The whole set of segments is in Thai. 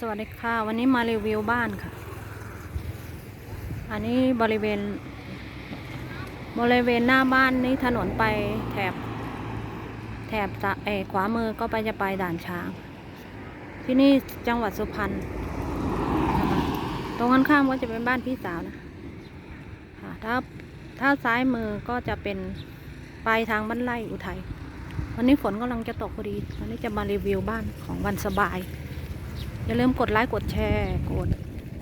สวัสดีค่ะ วันนี้มารีวิวบ้านค่ะ อันนี้บริเวณ บริเวณหน้าบ้านนี้ถนนไปแถบ แถบจะเอขวามือก็ไปจะไปด่านช้าง ที่นี่จังหวัดสุพรรณตรงกันข้ามก็จะเป็นบ้านพี่สาวนะค่ะถ้าถ้าซ้ายมือก็จะเป็นปลายทางบ้านไร่อุทัยวันนี้ฝนกำลังจะตกพอดีวันนี้จะมารีวิวบ้านของวันสบาย อย่าลืมกดไลค์กดแชร์กด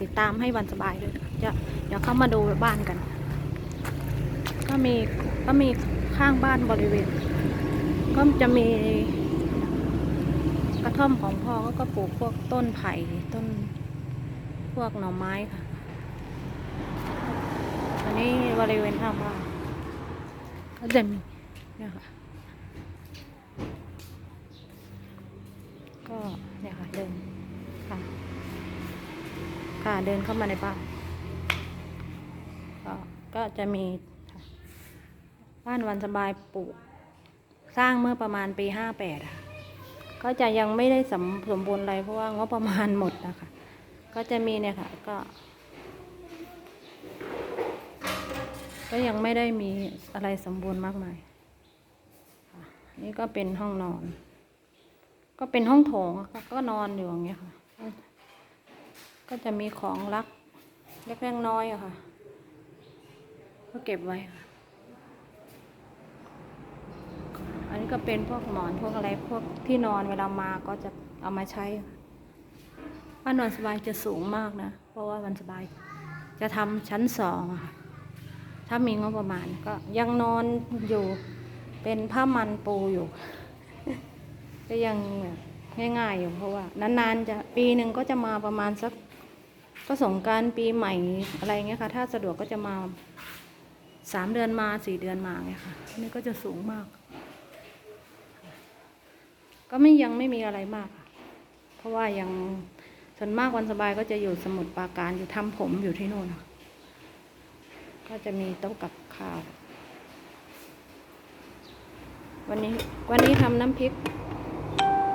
ติดตามให้วันสบายด้วยจะเดี๋ยวเข้ามาดูบ้านกัน ก็มีก็มีข้างบ้านบริเวณ ก็จะมีกระท่อมของพ่อเขาก็ปลูกพวกต้นไผ่ต้นพวกหน่อไม้ค่ะอันนี้บริเวณข้างบ้านก็จะมีเนี่ยค่ะก็เนี่ยค่ะเดิน ค่ะ ค่ะเดินเข้ามาในบ้านก็ก็จะมีบ้านวันสบายปลูกสร้างเมื่อประมาณปีห้าแปดก็จะยังไม่ได้สมสมบูรณ์อะไรเพราะว่างบประมาณหมดนะคะ ก็จะมีเนี่ยค่ะก็ ก็ยังไม่ได้มีอะไรสมบูรณ์มากมายนี่ก็เป็นห้องนอน ก็เป็นห้องโถงก็นอนอยู่อย่างเงี้ยค่ะ ก็จะมีของรักเล็กๆน้อยๆอะค่ะ ก็เก็บไว้ค่ะ อันนี้ก็เป็นพวกหมอนพวกอะไรพวกที่นอนเวลามาก็จะเอามาใช้ค่ะบ้านนอนสบายจะสูงมากนะ เพราะว่าวันสบาย จะทำชั้นสองอะค่ะถ้ามีงบประมาณก็ยังนอนอยู่เป็นผ้ามันปูอยู่ ก็ยังแบบ ง่ายๆอยู่เพราะว่านานๆจะปีหนึ่งก็จะมาประมาณสักก็สงการปีใหม่อะไรเงี้ยค่ะ ถ้าสะดวกก็จะมาสามเดือนมาสี่เดือนมาเงี้ยค่ะนี่ก็จะสูงมาก ก็ไม่ยังไม่มีอะไรมาก เพราะว่ายังส่วนมากวันสบายก็จะอยู่สมุทรปราการอยู่ทำผมอยู่ที่นู่นก็จะมีโต๊ะกับข้าว วันนี้วันนี้ทำน้ำพริก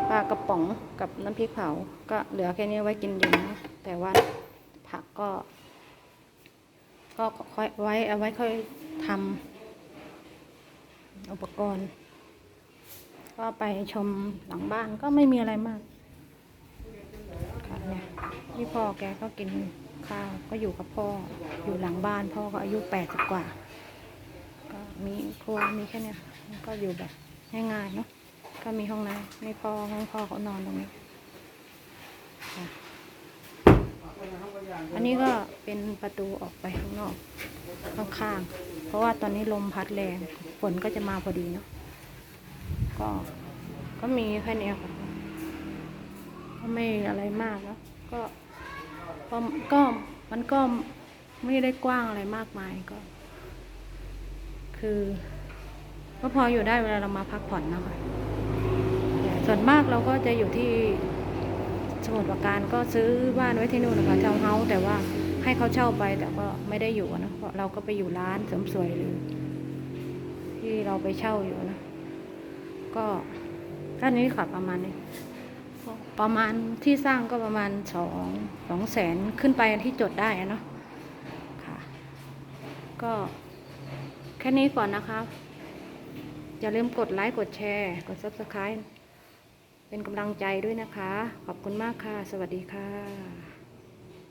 ปลากระป๋องกับน้ำพริกเผา ก็เหลือแค่นี้ไว้กินเย็นนะแต่ว่าผักก็ ก็ค่อยไว้เอาไว้ค่อยทำอุปกรณ์ ก็ไปชมหลังบ้านก็ไม่มีอะไรมากค่ะเนี่ยนี่พ่อแกก็กินข้าวก็อยู่กับพ่ออยู่หลังบ้าน พ่อก็อายุแปดสิบกว่า ก็มีครัวมีแค่เนี้ยก็อยู่แบบง่ายๆเนาะ ก็มีห้องน้ำมีพ่อห้องพ่อเขานอนตรงนี้ อันนี้ก็เป็นประตูออกไปข้างนอก ข้างๆ เพราะว่าตอนนี้ลมพัดแรง ฝนก็จะมาพอดีเนาะ ก็ ก็มีแค่นี้ค่ะ ก็ไม่อะไรมากแล้วก็ก็ก็มันก็ไม่ได้กว้างอะไรมากมายก็ คือ ก็พออยู่ได้เวลาเรามาพักผ่อนนะคะ ส่วนมากเราก็จะอยู่ที่สมุทรปราการก็ซื้อบ้านไว้ที่นู่นนะคะเช่าเฮาส์แต่ว่าให้เขาเช่าไปแต่ก็ไม่ได้อยู่นะเพราะเราก็ไปอยู่ร้านเสริมสวยหรือ ที่เราไปเช่าอยู่นะ ก็ด้านนี้ค่ะประมาณนี้ประมาณที่สร้างก็ประมาณสองสองแสนขึ้นไปที่จดได้เนาะค่ะ ก็แค่นี้ก่อนนะคะ อย่าลืมกดไลค์กดแชร์ กด subscribe เป็นกำลังใจด้วยนะคะ ขอบคุณมากค่ะ สวัสดีค่ะ